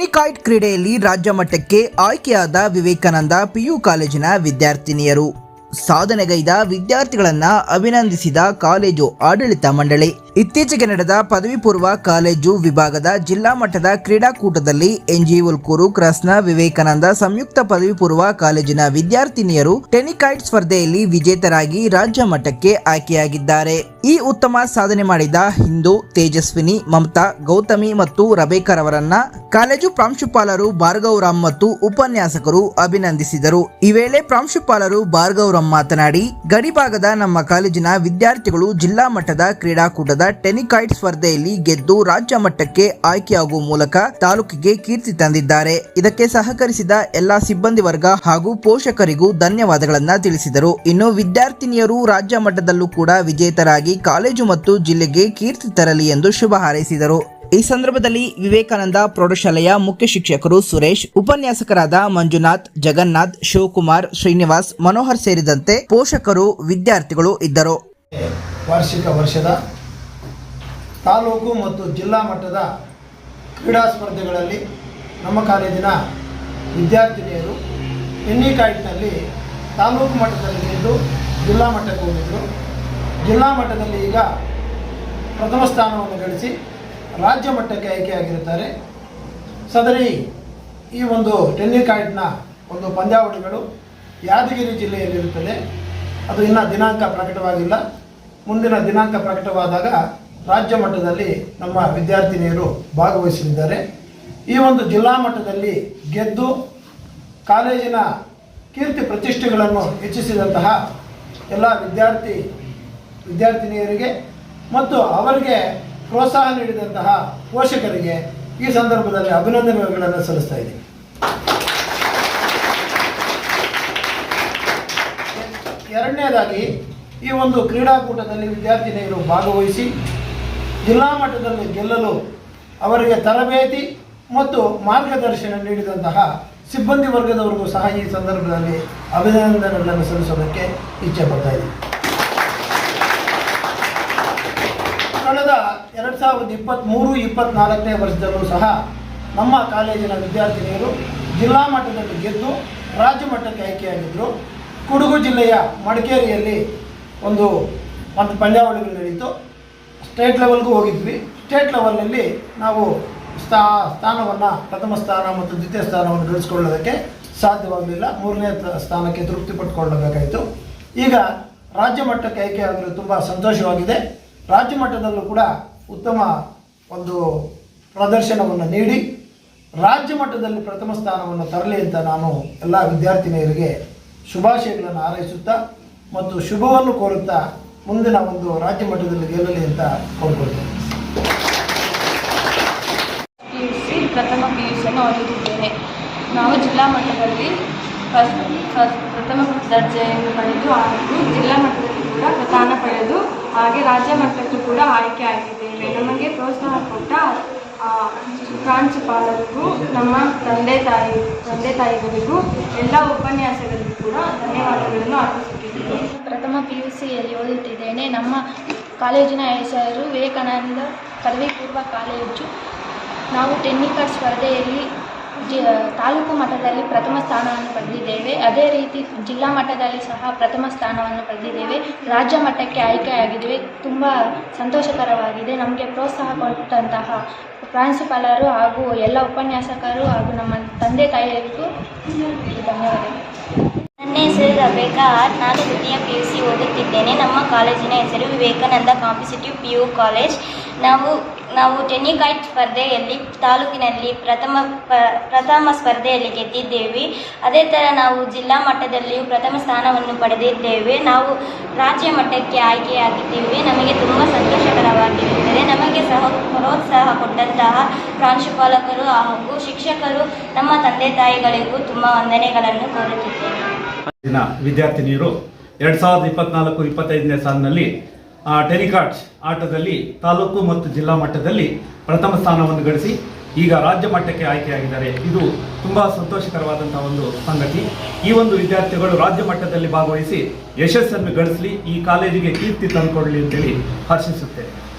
ಟೆನಿಕಾಯ್ಟ್ ಕ್ರೀಡೆಯಲ್ಲಿ ರಾಜ್ಯ ಮಟ್ಟಕ್ಕೆ ಆಯ್ಕೆಯಾದ ವಿವೇಕಾನಂದ ಪಿಯು ಕಾಲೇಜಿನ ವಿದ್ಯಾರ್ಥಿನಿಯರು. ಸಾಧನೆಗೈದ ವಿದ್ಯಾರ್ಥಿಗಳನ್ನ ಅಭಿನಂದಿಸಿದ ಕಾಲೇಜು ಆಡಳಿತ ಮಂಡಳಿ. ಇತ್ತೀಚೆಗೆ ನಡೆದ ಪದವಿ ಪೂರ್ವ ಕಾಲೇಜು ವಿಭಾಗದ ಜಿಲ್ಲಾ ಮಟ್ಟದ ಕ್ರೀಡಾಕೂಟದಲ್ಲಿ ಎನ್ಜಿ ಉಲ್ಕೂರು ಕ್ರಾಸ್ನ ವಿವೇಕಾನಂದ ಸಂಯುಕ್ತ ಪದವಿ ಪೂರ್ವ ಕಾಲೇಜಿನ ವಿದ್ಯಾರ್ಥಿನಿಯರು ಟೆನಿಕಾಯ್ಟ್ ಸ್ಪರ್ಧೆಯಲ್ಲಿ ವಿಜೇತರಾಗಿ ರಾಜ್ಯ ಮಟ್ಟಕ್ಕೆ ಆಯ್ಕೆಯಾಗಿದ್ದಾರೆ. ಈ ಉತ್ತಮ ಸಾಧನೆ ಮಾಡಿದ ಹಿಂದೂ ತೇಜಸ್ವಿನಿ, ಮಮತಾ, ಗೌತಮಿ ಮತ್ತು ರಬೇಕರ್ ಅವರನ್ನ ಕಾಲೇಜು ಪ್ರಾಂಶುಪಾಲರು ಭಾರ್ಗವ್ ಮತ್ತು ಉಪನ್ಯಾಸಕರು ಅಭಿನಂದಿಸಿದರು. ಈ ವೇಳೆ ಪ್ರಾಂಶುಪಾಲರು ಭಾರ್ಗವ್ ರಾಮ್ ಮಾತನಾಡಿ, ಗಡಿಭಾಗದ ನಮ್ಮ ಕಾಲೇಜಿನ ವಿದ್ಯಾರ್ಥಿಗಳು ಜಿಲ್ಲಾ ಮಟ್ಟದ ಕ್ರೀಡಾಕೂಟದ ಟೆನಿಕಾಯ್ಡ್ ಸ್ಪರ್ಧೆಯಲ್ಲಿ ಗೆದ್ದು ರಾಜ್ಯ ಮಟ್ಟಕ್ಕೆ ಆಯ್ಕೆಯಾಗುವ ಮೂಲಕ ತಾಲೂಕಿಗೆ ಕೀರ್ತಿ ತಂದಿದ್ದಾರೆ. ಇದಕ್ಕೆ ಸಹಕರಿಸಿದ ಎಲ್ಲಾ ಸಿಬ್ಬಂದಿ ವರ್ಗ ಹಾಗೂ ಪೋಷಕರಿಗೂ ಧನ್ಯವಾದಗಳನ್ನು ತಿಳಿಸಿದರು. ಇನ್ನು ವಿದ್ಯಾರ್ಥಿನಿಯರು ರಾಜ್ಯ ಮಟ್ಟದಲ್ಲೂ ಕೂಡ ವಿಜೇತರಾಗಿ ಕಾಲೇಜು ಮತ್ತು ಜಿಲ್ಲೆಗೆ ಕೀರ್ತಿ ತರಲಿ ಎಂದು ಶುಭ ಹಾರೈಸಿದರು. ಈ ಸಂದರ್ಭದಲ್ಲಿ ವಿವೇಕಾನಂದ ಪ್ರೌಢಶಾಲೆಯ ಮುಖ್ಯ ಶಿಕ್ಷಕರು ಸುರೇಶ್, ಉಪನ್ಯಾಸಕರಾದ ಮಂಜುನಾಥ್, ಜಗನ್ನಾಥ್, ಶಿವಕುಮಾರ್, ಶ್ರೀನಿವಾಸ್, ಮನೋಹರ್ ಸೇರಿದಂತೆ ಪೋಷಕರು, ವಿದ್ಯಾರ್ಥಿಗಳು ಇದ್ದರು. ವಾರ್ಷಿಕ ವರ್ಷದ ತಾಲೂಕು ಮತ್ತು ಜಿಲ್ಲಾ ಮಟ್ಟದ ಕ್ರೀಡಾ ಸ್ಪರ್ಧೆಗಳಲ್ಲಿ ನಮ್ಮ ಕಾಲೇಜಿನ ವಿದ್ಯಾರ್ಥಿನಿಯರು ಎನ್ನಿಕಾಯ್ಟ್ನಲ್ಲಿ ತಾಲೂಕು ಮಟ್ಟದಲ್ಲಿ ಗೆದ್ದು ಜಿಲ್ಲಾ ಮಟ್ಟಕ್ಕೆ ಹೋಗಿದ್ದರು ಜಿಲ್ಲಾ ಮಟ್ಟದಲ್ಲಿ ಈಗ ಪ್ರಥಮ ಸ್ಥಾನವನ್ನು ಗಳಿಸಿ ರಾಜ್ಯ ಮಟ್ಟಕ್ಕೆ ಆಯ್ಕೆಯಾಗಿರುತ್ತಾರೆ. ಸದರಿ, ಈ ಒಂದು ಟೆನ್ನಿ ಟೆನ್ನಿಕಾಯ್ಟ್ನ ಒಂದು ಪಂದ್ಯಾವಳಿಗಳು ಯಾದಗಿರಿ ಜಿಲ್ಲೆಯಲ್ಲಿರುತ್ತದೆ. ಅದು ಇನ್ನೂ ದಿನಾಂಕ ಪ್ರಕಟವಾಗಿಲ್ಲ. ಮುಂದಿನ ದಿನಾಂಕ ಪ್ರಕಟವಾದಾಗ ರಾಜ್ಯ ಮಟ್ಟದಲ್ಲಿ ನಮ್ಮ ವಿದ್ಯಾರ್ಥಿನಿಯರು ಭಾಗವಹಿಸಲಿದ್ದಾರೆ. ಈ ಒಂದು ಜಿಲ್ಲಾ ಮಟ್ಟದಲ್ಲಿ ಗೆದ್ದು ಕಾಲೇಜಿನ ಕೀರ್ತಿ ಪ್ರತಿಷ್ಠೆಗಳನ್ನು ಹೆಚ್ಚಿಸಿದಂತಹ ಎಲ್ಲ ವಿದ್ಯಾರ್ಥಿ, ವಿದ್ಯಾರ್ಥಿನಿಯರಿಗೆ ಮತ್ತು ಅವರಿಗೆ ಪ್ರೋತ್ಸಾಹ ನೀಡಿದಂತಹ ಪೋಷಕರಿಗೆ ಈ ಸಂದರ್ಭದಲ್ಲಿ ಅಭಿನಂದನೆಗಳನ್ನು ಸಲ್ಲಿಸ್ತಾ ಇದ್ದೀನಿ. ಎರಡನೇದಾಗಿ, ಈ ಒಂದು ಕ್ರೀಡಾಕೂಟದಲ್ಲಿ ವಿದ್ಯಾರ್ಥಿನಿಯರು ಭಾಗವಹಿಸಿ ಜಿಲ್ಲಾ ಮಟ್ಟದಲ್ಲಿ ಗೆಲ್ಲಲು ಅವರಿಗೆ ತರಬೇತಿ ಮತ್ತು ಮಾರ್ಗದರ್ಶನ ನೀಡಿದಂತಹ ಸಿಬ್ಬಂದಿ ವರ್ಗದವರಿಗೂ ಸಹ ಈ ಸಂದರ್ಭದಲ್ಲಿ ಅಭಿನಂದನೆಗಳನ್ನು ಸಲ್ಲಿಸೋದಕ್ಕೆ ಇಚ್ಛೆ ಪಡ್ತಾ ಇದ್ದೀನಿ. ಎರಡು ಸಾವಿರದ ಇಪ್ಪತ್ತ್ಮೂರು ಇಪ್ಪತ್ತ್ನಾಲ್ಕನೇ ವರ್ಷದಲ್ಲೂ ಸಹ ನಮ್ಮ ಕಾಲೇಜಿನ ವಿದ್ಯಾರ್ಥಿನಿಯರು ಜಿಲ್ಲಾ ಮಟ್ಟದಲ್ಲಿ ಗೆದ್ದು ರಾಜ್ಯ ಮಟ್ಟಕ್ಕೆ ಆಯ್ಕೆಯಾಗಿದ್ದರು ಕೊಡಗು ಜಿಲ್ಲೆಯ ಮಡಿಕೇರಿಯಲ್ಲಿ ಒಂದು ಒಂದು ಪಂದ್ಯಾವಳಿಗಳು ನಡೀತು ಸ್ಟೇಟ್ ಲೆವೆಲ್ಗೂ ಹೋಗಿದ್ವಿ. ಸ್ಟೇಟ್ ಲೆವೆಲ್ನಲ್ಲಿ ನಾವು ಸ್ಥಾ ಸ್ಥಾನವನ್ನು ಪ್ರಥಮ ಸ್ಥಾನ ಮತ್ತು ದ್ವಿತೀಯ ಸ್ಥಾನವನ್ನು ಗಳಿಸ್ಕೊಳ್ಳೋದಕ್ಕೆ ಸಾಧ್ಯವಾಗಲಿಲ್ಲ. ಮೂರನೇ ಸ್ಥಾನಕ್ಕೆ ತೃಪ್ತಿ ಪಟ್ಟುಕೊಳ್ಳಬೇಕಾಯಿತು ಈಗ ರಾಜ್ಯ ಮಟ್ಟಕ್ಕೆ ಆಯ್ಕೆಯಾಗಲು ತುಂಬ ಸಂತೋಷವಾಗಿದೆ. ರಾಜ್ಯ ಮಟ್ಟದಲ್ಲೂ ಕೂಡ ಉತ್ತಮ ಒಂದು ಪ್ರದರ್ಶನವನ್ನು ನೀಡಿ ರಾಜ್ಯ ಮಟ್ಟದಲ್ಲಿ ಪ್ರಥಮ ಸ್ಥಾನವನ್ನು ತರಲಿ ಅಂತ ನಾನು ಎಲ್ಲ ವಿದ್ಯಾರ್ಥಿನಿಯರಿಗೆ ಶುಭಾಶಯಗಳನ್ನು ಹಾರೈಸುತ್ತಾ ಮತ್ತು ಶುಭವನ್ನು ಕೋರುತ್ತಾ ಮುಂದಿನ ಒಂದು ರಾಜ್ಯ ಮಟ್ಟದಲ್ಲಿ ಗೆಲ್ಲಲಿ ಅಂತ ಕೋರ್ಕೊಳ್ತೇನೆ. ಪ್ರಥಮ ಪಿ ಯು ಸಿಯನ್ನು ನಾವು ಜಿಲ್ಲಾ ಮಟ್ಟದಲ್ಲಿ ಫಸ್ಟ್ ಫಸ್ಟ್ ಪ್ರಥಮ ದರ್ಜೆಯನ್ನು ಪಡೆದು, ಹಾಗೂ ಜಿಲ್ಲಾ ಮಟ್ಟದಲ್ಲಿ ಕೂಡ ಸ್ಥಾನ ಪಡೆದು, ಹಾಗೆ ರಾಜ್ಯ ಮಟ್ಟಕ್ಕೂ ಕೂಡ ಆಯ್ಕೆ ಆಗಿದ್ದೇವೆ ನಮಗೆ ಪ್ರೋತ್ಸಾಹ ಕೊಟ್ಟ ಪ್ರಾಂಶುಪಾಲರಿಗೂ ನಮ್ಮ ತಂದೆ ತಾಯಿ, ತಂದೆ ತಾಯಿಗಳಿಗೂ, ಎಲ್ಲ ಉಪನ್ಯಾಸಗಳಿಗೂ ಕೂಡ ಧನ್ಯವಾದಗಳನ್ನು ಅರ್ಪಿಸುತ್ತಿದ್ದೇನೆ. ಪ್ರಥಮ ಪಿ ಯು ಸಿಯಲ್ಲಿ ಓದುತ್ತಿದ್ದೇನೆ ನಮ್ಮ ಕಾಲೇಜಿನ ಹೆಸರು ವಿವೇಕಾನಂದ ಪದವಿ ಪೂರ್ವ ಕಾಲೇಜು. ನಾವು ಟೆನ್ನಿಕರ್ ಸ್ಪರ್ಧೆಯಲ್ಲಿ ಜಿ ತಾಲೂಕು ಮಟ್ಟದಲ್ಲಿ ಪ್ರಥಮ ಸ್ಥಾನವನ್ನು ಪಡೆದಿದ್ದೇವೆ. ಅದೇ ರೀತಿ ಜಿಲ್ಲಾ ಮಟ್ಟದಲ್ಲಿ ಸಹ ಪ್ರಥಮ ಸ್ಥಾನವನ್ನು ಪಡೆದಿದ್ದೇವೆ. ರಾಜ್ಯ ಮಟ್ಟಕ್ಕೆ ಆಯ್ಕೆಯಾಗಿದ್ದೇವೆ ತುಂಬ ಸಂತೋಷಕರವಾಗಿದೆ. ನಮಗೆ ಪ್ರೋತ್ಸಾಹ ಕೊಟ್ಟಂತಹ ಪ್ರಾಂಶುಪಾಲರು ಹಾಗೂ ಎಲ್ಲ ಉಪನ್ಯಾಸಕರು ಹಾಗೂ ನಮ್ಮ ತಂದೆ ತಾಯಿಯರಿಗೂ ಧನ್ಯವಾದಗಳು. ನನ್ನ ಹೆಸರು ರಬೇಕಾ ಆರ್. ನಾನು ದ್ವಿತೀಯ ಪಿ ಯು ಸಿ ಓದುತ್ತಿದ್ದೇನೆ. ನಮ್ಮ ಕಾಲೇಜಿನ ಹೆಸರು Vivekananda competitive P U college. ನಾವು ನಾವು ಟೆನಿಕಾಯ್ಟ್ ಸ್ಪರ್ಧೆಯಲ್ಲಿ ತಾಲೂಕಿನಲ್ಲಿ ಪ್ರಥಮ ಪ್ರಥಮ ಸ್ಪರ್ಧೆಯಲ್ಲಿ ಗೆದ್ದಿದ್ದೇವೆ. ಅದೇ ಥರ ನಾವು ಜಿಲ್ಲಾ ಮಟ್ಟದಲ್ಲಿಯೂ ಪ್ರಥಮ ಸ್ಥಾನವನ್ನು ಪಡೆದಿದ್ದೇವೆ. ನಾವು ರಾಜ್ಯ ಮಟ್ಟಕ್ಕೆ ಆಯ್ಕೆಯಾಗಿದ್ದೇವೆ. ನಮಗೆ ತುಂಬ ಸಂತೋಷಕರವಾಗಿರುತ್ತದೆ. ನಮಗೆ ಸಹ ಪ್ರೋತ್ಸಾಹ ಕೊಟ್ಟಂತಹ ಪ್ರಾಂಶುಪಾಲಕರು ಹಾಗೂ ಶಿಕ್ಷಕರು ನಮ್ಮ ತಂದೆ ತಾಯಿಗಳಿಗೂ ತುಂಬ ವಂದನೆಗಳನ್ನು ಕೋರುತ್ತಿದ್ದೇನೆ. ದಿನ ವಿದ್ಯಾರ್ಥಿನಿಯರು ಎರಡು ಸಾವಿರದ ಇಪ್ಪತ್ನಾಲ್ಕು, ಇಪ್ಪತ್ತೈದನೇ ಸಾಲಿನಲ್ಲಿ ಆ, ಟೆನಿಕಾಟ್ಸ್ ಆಟದಲ್ಲಿ ತಾಲೂಕು ಮತ್ತು ಜಿಲ್ಲಾ ಮಟ್ಟದಲ್ಲಿ ಪ್ರಥಮ ಸ್ಥಾನವನ್ನು ಗಳಿಸಿ ಈಗ ರಾಜ್ಯ ಮಟ್ಟಕ್ಕೆ ಆಯ್ಕೆಯಾಗಿದ್ದಾರೆ. ಇದು ತುಂಬ ಸಂತೋಷಕರವಾದಂತಹ ಒಂದು ಸಂಗತಿ. ಈ ಒಂದು ವಿದ್ಯಾರ್ಥಿಗಳು ರಾಜ್ಯ ಮಟ್ಟದಲ್ಲಿ ಭಾಗವಹಿಸಿ ಯಶಸ್ಸನ್ನು ಗಳಿಸಲಿ ಈ ಕಾಲೇಜಿಗೆ ಕೀರ್ತಿ ತಂದುಕೊಡಲಿ ಅಂತೇಳಿ ಹರ್ಷಿಸುತ್ತೇನೆ.